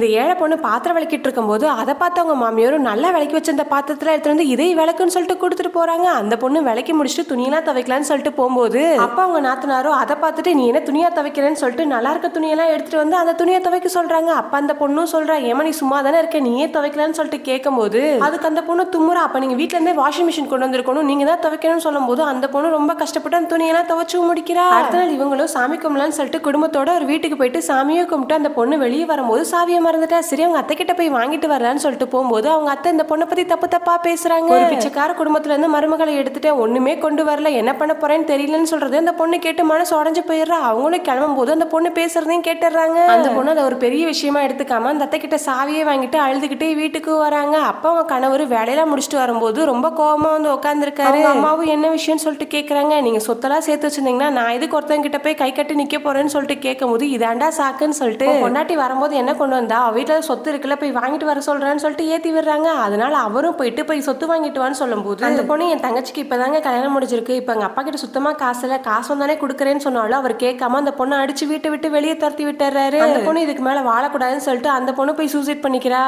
இந்த ஏழை பொண்ணு பாத்திரம் விளக்கிட்டு இருக்கும்போது அதை பார்த்து அவங்க மாமியாரும் நல்லா விளக்கி வச்சிருந்த பாத்திரத்துல எடுத்துட்டு வந்து இதை விளக்குன்னு சொல்லிட்டு கொடுத்துட்டு போறாங்க. அந்த பொண்ணு விளக்கி முடிச்சுட்டு துணியெல்லாம் துவைக்கலாம்னு சொல்லிட்டு போகும்போது அப்பா அவங்க நாத்தனாரோ அதை பார்த்துட்டு நீ என்ன துணியா துவைக்கிறேன்னு சொல்லிட்டு நல்லா இருக்க துணியெல்லாம் எடுத்துட்டு வந்து அந்த துணியை துவைக்க சொல்றாங்க. அப்ப அந்த பொண்ணும் சொல்றா ஏமா நீ சும்மா தானே இருக்க நீயே துவைக்கலாம்னு சொல்லிட்டு கேட்கும்போது அதுக்கு அந்த பொண்ணு தும்முறா. அப்ப நீங்க வீட்டிலேருந்தே இருந்தே வாஷிங் மிஷின் கொண்டு வந்திருக்கணும் நீங்க தான் துவைக்கணும்னு சொல்லும்போது அந்த பொண்ணு ரொம்ப கஷ்டப்பட்டு அந்த துணியெல்லாம் துவைச்சு முடிக்கிறா. அடுத்த நாள் இவங்களும் சாமி கும்பலான்னு சொல்லிட்டு குடும்பத்தோட ஒரு வீட்டுக்கு போயிட்டு சாமியை கும்பிட்டு அந்த பொண்ணு வெளியே வரும்போது சாவியமா மறந்துட்டா? சரி அவங்க அத்தை கிட்ட போய் வாங்கிட்டு வரலான்னு சொல்லிட்டு போகும்போது அவங்க அத்தை இந்த பொண்ணை பத்தி தப்பு தப்பா பேசுறாங்க. ஒரு பிச்சைக்கார குடும்பத்துல இருந்து மருமகளை எடுத்துட்டு ஒண்ணுமே கொண்டு வரல. என்ன பண்ண போறேன்னு தெரியலன்னு சொல்றது அந்த பொண்ணு கேட்டு மனசு உடஞ்சு போயிடுறா. அவங்களும் கிளம்பும் போது அந்த பொண்ணு பேசுறதையும் கேட்டுறாங்க அந்த பொண்ணு அதை ஒரு பெரிய விஷயமா எடுத்துக்காம அந்த அத்தை கிட்ட சாவியை வாங்கிட்டு அழுதுகிட்டே வீட்டுக்கு வராங்க. அப்ப அவங்க கணவர் வேலையெல்லாம் முடிச்சுட்டு வரும்போது ரொம்ப கோவமா வந்து உட்காந்துருக்காரு அம்மாவும் என்ன விஷயம்னு சொல்லிட்டு கேக்குறாங்க. நீங்க சொத்தெல்லாம் சேர்த்து வச்சிருந்தீங்கன்னா நான் எதுக்கு ஒருத்தங்க கிட்ட போய் கை கட்டி நிக்க போறேன்னு சொல்லிட்டு கேட்கும்போது இதாண்டா சாக்குன்னு சொல்லிட்டு. பொண்டாட்டி வரும்போது என்ன கொண்டு வந்தா? அவ வீட்டுல சொத்து இருக்குல்ல போய் வாங்கிட்டு வர சொல்றேன்னு சொல்லிட்டு ஏத்தி விடுறாங்க. அதனால அவரும் போயிட்டு போய் சொத்து வாங்கிட்டு வான்னு சொல்லும்போது அந்த பொண்ணு என் தங்கச்சிக்கு இப்பதாங்க கல்யாணம் முடிஞ்சிருக்கு. இப்ப எங்க அப்பா கிட்ட சுத்தமா காசு இல்ல. காசு வந்தானே கொடுக்குறேன்னு சொன்னாலும் அவர் கேட்காம அந்த பொண்ணை அடிச்சு வீட்டை விட்டு வெளியே துரத்தி விட்டுறாரு. அந்த பொண்ணு இதுக்கு மேல வாழக்கூடாதுன்னு சொல்லிட்டு அந்த பொண்ணு போய் சூசைட் பண்ணிக்கிறா.